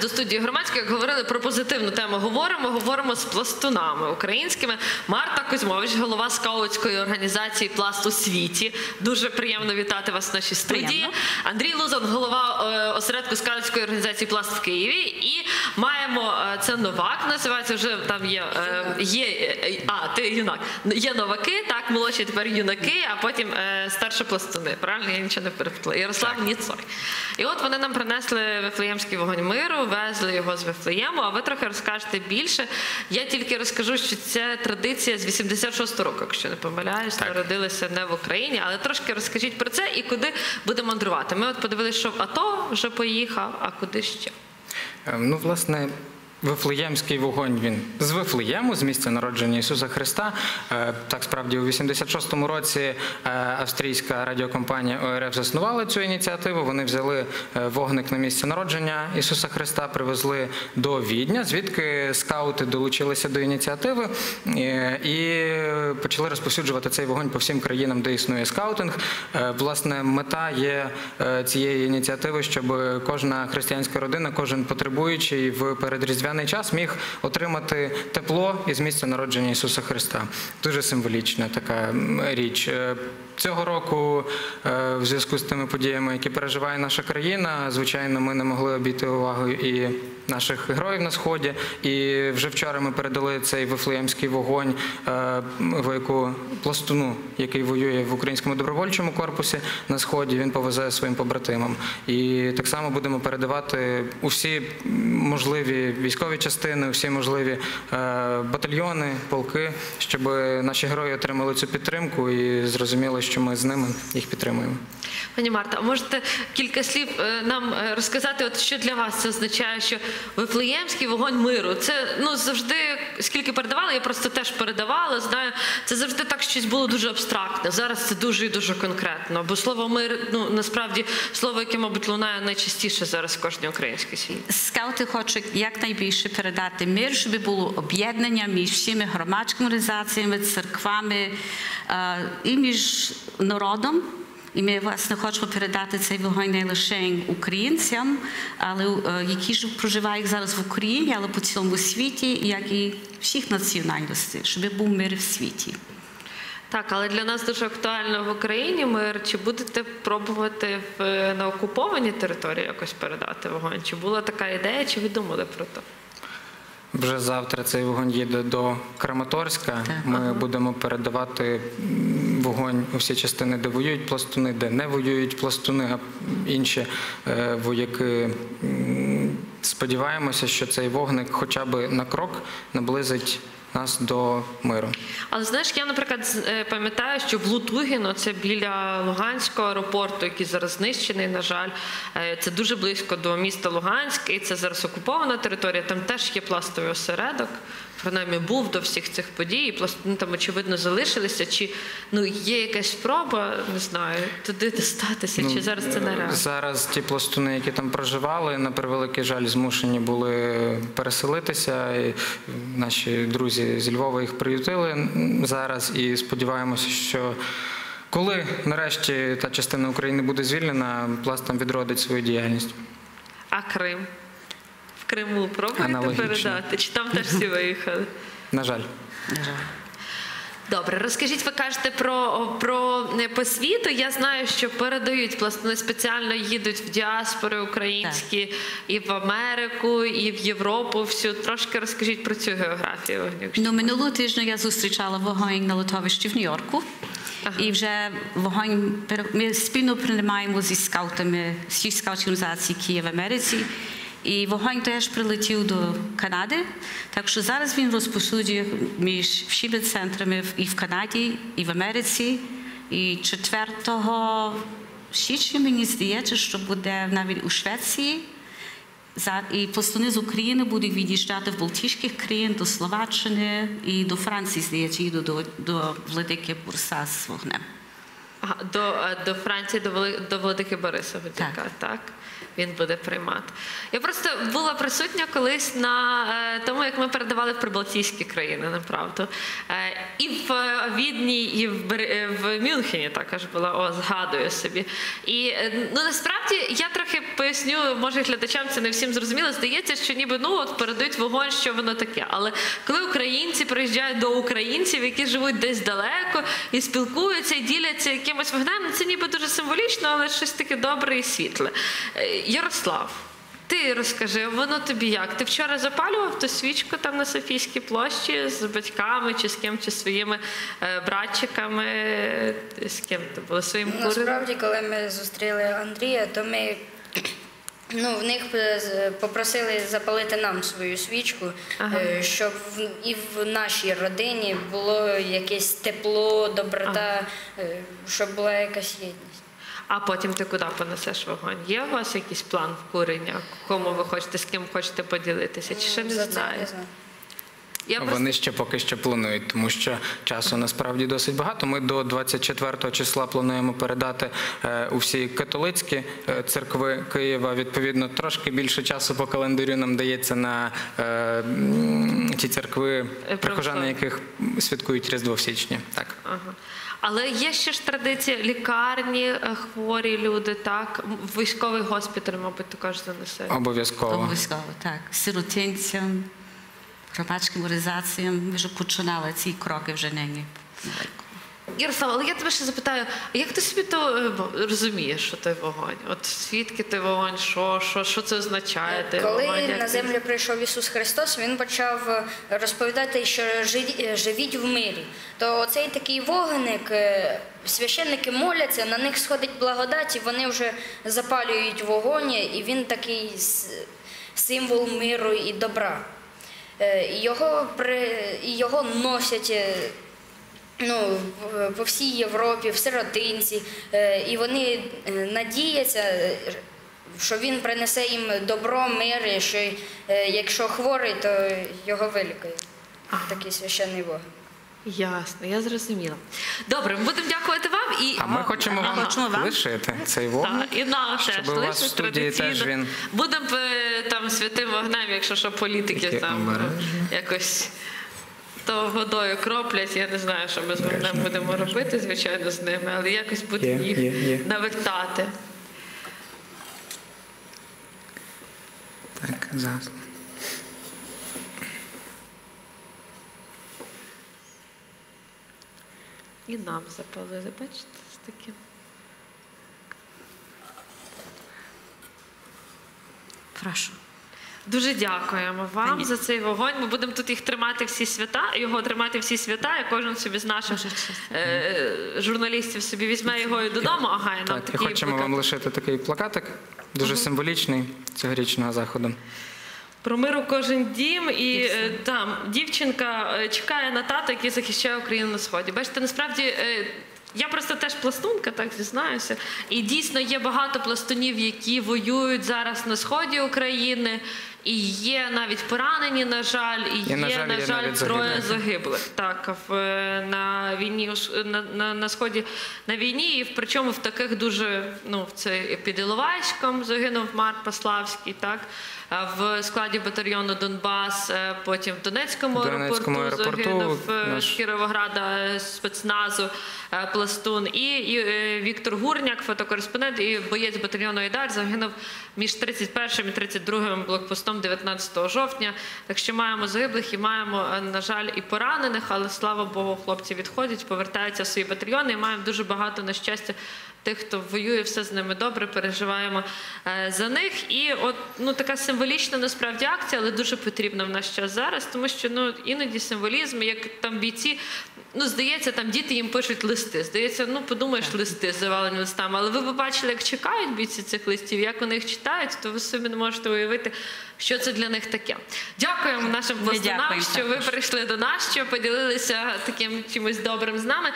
до студії громадської, як говорили про позитивну тему. Говоримо, говоримо з пластунами українськими. Марта Кузьмович, голова скаутської організації Пласт у світі. Дуже приємно вітати вас в нашій студії. Приємно. Андрій Лузан, голова е, осередку скаутської організації Пласт в Києві. І маємо е, це новак. Називається вже там є е, є а ти юнак. Є новаки, так молодші тепер юнаки, а потім старші пластуни. Правильно я нічого не переплила. Ярослав Ніцой. І от вони нам принесли Вифлеємський вогонь миру, везли його з Вифлеєму. А ви трохи розкажете більше. Я тільки розкажу, що це традиція з 86 року, якщо не помиляюсь, народилися не в Україні, але трошки розкажіть про це і куди будемо мандрувати. Ми от подивилися, що в АТО вже поїхав, а куди ще? Е, Ну, власне, Вифлеємський вогонь він з Вифлеєму, з місця народження Ісуса Христа. Е, Так справді у 86-му році е, австрійська радіокомпанія ОРФ заснувала цю ініціативу. Вони взяли е, вогник на місце народження Ісуса Христа, привезли до Відня, звідки скаути долучилися до ініціативи і почали розповсюджувати цей вогонь по всім країнам, де існує скаутинг. Власне, мета є цієї ініціативи, щоб кожна християнська родина, кожен потребуючий в передріздвяний час міг отримати тепло із місця народження Ісуса Христа. Дуже символічна така річ. Е, Цього року, е, в зв'язку з тими подіями, які переживає наша країна, звичайно, ми не могли обійти увагою і наших героїв на сході. І вже вчора ми передали цей вифлеємський вогонь е, вояку пластуну, який воює в українському добровольчому корпусі на сході. Він повезе своїм побратимам. І так само будемо передавати усі можливі військові частини, усі можливі е, батальйони, полки, щоб наші герої отримали цю підтримку і зрозуміли, що ми з ними їх підтримуємо. Пані Марта, можете кілька слів е, нам е, розказати, от що для вас це означає, що Вифлеємський вогонь миру? Це ну завжди, скільки передавали, я просто теж передавала. Знаю, це завжди так щось було дуже абстрактне. Зараз це дуже і дуже конкретно. Бо слово мир, ну насправді слово, яке, мабуть, лунає найчастіше зараз в кожній українській сім'ї. Скаути хочуть якнайбільше передати мир, щоб було об'єднання між всіми громадськими організаціями, церквами е, і між народом. І ми власне хочемо передати цей вогонь не лише українцям, але е, які ж проживають зараз в Україні, але по цілому світі, як і всіх національностей, щоб був мир в світі. Так, але для нас дуже актуально в Україні мир. Чи будете пробувати в на окупованій території якось передати вогонь? Чи була така ідея, чи ви думали про це? Вже завтра цей вогонь їде до Краматорська. Ми будемо передавати вогонь у всі частини, де воюють пластуни, де не воюють пластуни, а інші е, вояки. Сподіваємося, що цей вогник хоча б на крок наблизить нас до миру. Але знаєш, я, наприклад, е, пам'ятаю, що в Лутугіно, це біля Луганського аеропорту, який зараз знищений, на жаль, е, це дуже близько до міста Луганськ, і це зараз окупована територія. Там теж є пластовий осередок. Принаймні був до всіх цих подій, і пластуни там очевидно залишилися. Чи ну є якась спроба, не знаю, туди достатися, чи зараз це нереально? Зараз ті пластуни, які там проживали, на превеликий жаль, змушені були переселитися. І наші друзі зі Львова їх приютили зараз. І сподіваємося, що коли нарешті та частина України буде звільнена, пласт там відродить свою діяльність. А Крим? В Криму пробуєте Аналогічно. передати? Чи там теж всі виїхали? На жаль. Добре, розкажіть, ви кажете про, про е, по світу. Я знаю, що передають пластуни спеціально їдуть в діаспори українські і в Америку, і в Європу. Всю трошки розкажіть про цю географію. Ну, минулого тижня я зустрічала вогонь на литовищі в Нью-Йорку. І вже вогонь ми спільно приймаємо зі скаутами всіх скаутських організацій Київ в Америці. І вогонь теж прилетів до Канади. Так що зараз він розпосуджує між всіми центрами і в Канаді, і в Америці. І 4 січня мені здається, що буде навіть у Швеції. І пластуни з України будуть від'їжджати в Балтійських країн до Словаччини і до Франції, здається, їдуть до, до Владики Бурса з вогнем. До, е, до Франції, до, Вели... до Владики Гудзяка, так. Так. Він буде приймати. Я просто була присутня колись на е, тому, як ми передавали в прибалтійські країни, направду. Е, і в е, Відні, і в, е, в Мюнхені також була, о, згадую собі. І е, ну насправді я трохи поясню, може глядачам це не всім зрозуміло. Здається, що ніби ну от передають вогонь, що воно таке. Але коли українці приїжджають до українців, які живуть десь далеко і спілкуються і діляться якимось вогнем, ну, це ніби дуже символічно, але щось таке добре і світле. Е, Ярослав. Ти розкажи, воно тобі як? Ти вчора запалював ту свічку там на Софійській площі з батьками чи з ким, чи своїми е, братчиками? Е, З ким ти було своїм курсом? Насправді, коли ми зустріли Андрія, то ми ну, в них е, попросили запалити нам свою свічку, Ага. е, щоб в- і в нашій родині було якесь тепло, доброта, ага. щоб була якась єдність. А потім ти куди понесеш вогонь? Є у вас якийсь план курення? Кому ви хочете, з ким хочете поділитися? Чи ще не За знаю? Я просто Вони ще поки що планують, тому що часу насправді досить багато. Ми до 24 числа плануємо передати е, у всі католицькі е, церкви Києва. Відповідно, трошки більше часу по календарю нам дається на е, ті церкви, прихожани яких святкують Різдво в січні. Так. Ага. Але є ще ж традиція лікарні, хворі люди, так? Військовий госпіталь, мабуть, також занесе. Обов'язково. Обов'язково, так. Сиротинцям, громадським організаціям. Ми вже починали ці кроки вже нині. Ярослав, але я тебе ще запитаю, а як ти собі то розумієш, що той вогонь? От звідки той вогонь? Що, що, що це означає? той Коли вогонь? На ти- землю прийшов Ісус Христос, Він почав е, розповідати, що живі- е, живіть в мирі. То оцей такий вогник, е, священники моляться, на них сходить благодать, і вони вже запалюють вогонь, і він такий символ миру і добра. Е, його, при, його носять. е, Ну, по всій Європі, в сиротинці, Е, і вони надіються, що він принесе їм добро, мир, і що якщо хворий, то його вилікує. Такий священний Бог. Ясно, я зрозуміла. Добре, ми будемо дякувати вам і А ми хочемо вам Хочемо вам. лишити цей вогонь. Так, і нам теж Щоб у вас в студії теж він- Будемо е, там святим вогнем, якщо що політики Таке там обережно. якось то водою кроплять. Я не знаю, що ми з вогнем будемо робити, звичайно, з ними, але якось будемо їх є, є. навертати. Так, зараз. І нам запалили, бачите, з таким. Прошу. Дуже дякуємо вам за цей вогонь. Ми будемо тут їх тримати всі свята, його тримати всі свята, і кожен собі з наших е, журналістів собі візьме його і додому. Ага, і нам Так, і хочемо плакати. вам лишити такий плакатик, дуже символічний цьогорічного заходу. Про мир у кожен дім, і е, там дівчинка е, чекає на тата, який захищає Україну на сході. Бачите, насправді. е, Я просто теж пластунка, так зізнаюся. І дійсно є багато пластунів, які воюють зараз на сході України, і є навіть поранені, на жаль, і, І, на є, жаль, на жаль, троє загиблих. Так, в, на війні на, на, на сході на війні, і причому в таких дуже ну це під Іловайськом загинув Марк Паславський, так в складі батальйону Донбас, е, потім в Донецькому, Донецькому аеропорту, аеропорту загинув е, наш- Кіровограда е, спецназу пластун, і, і Віктор Гурняк, фотокореспондент і боєць батальйону Айдар загинув між 31 і 32 блокпостом 19 жовтня. Так що маємо загиблих і маємо, на жаль, і поранених, але слава Богу, хлопці відходять, повертаються в свої батальйони. І маємо дуже багато на щастя. Тих, хто воює, все з ними добре, переживаємо е, за них. І от ну така символічна насправді акція, але дуже потрібна в наш час зараз, тому що ну іноді символізм, як там бійці, ну здається, там діти їм пишуть листи. Здається, ну подумаєш, листи завалені листами. Але ви побачили, як чекають бійці цих листів, як вони їх читають, то ви собі не можете уявити, що це для них таке. Дякуємо нашим пластунам, що ви прийшли до нас, що поділилися таким чимось добрим з нами.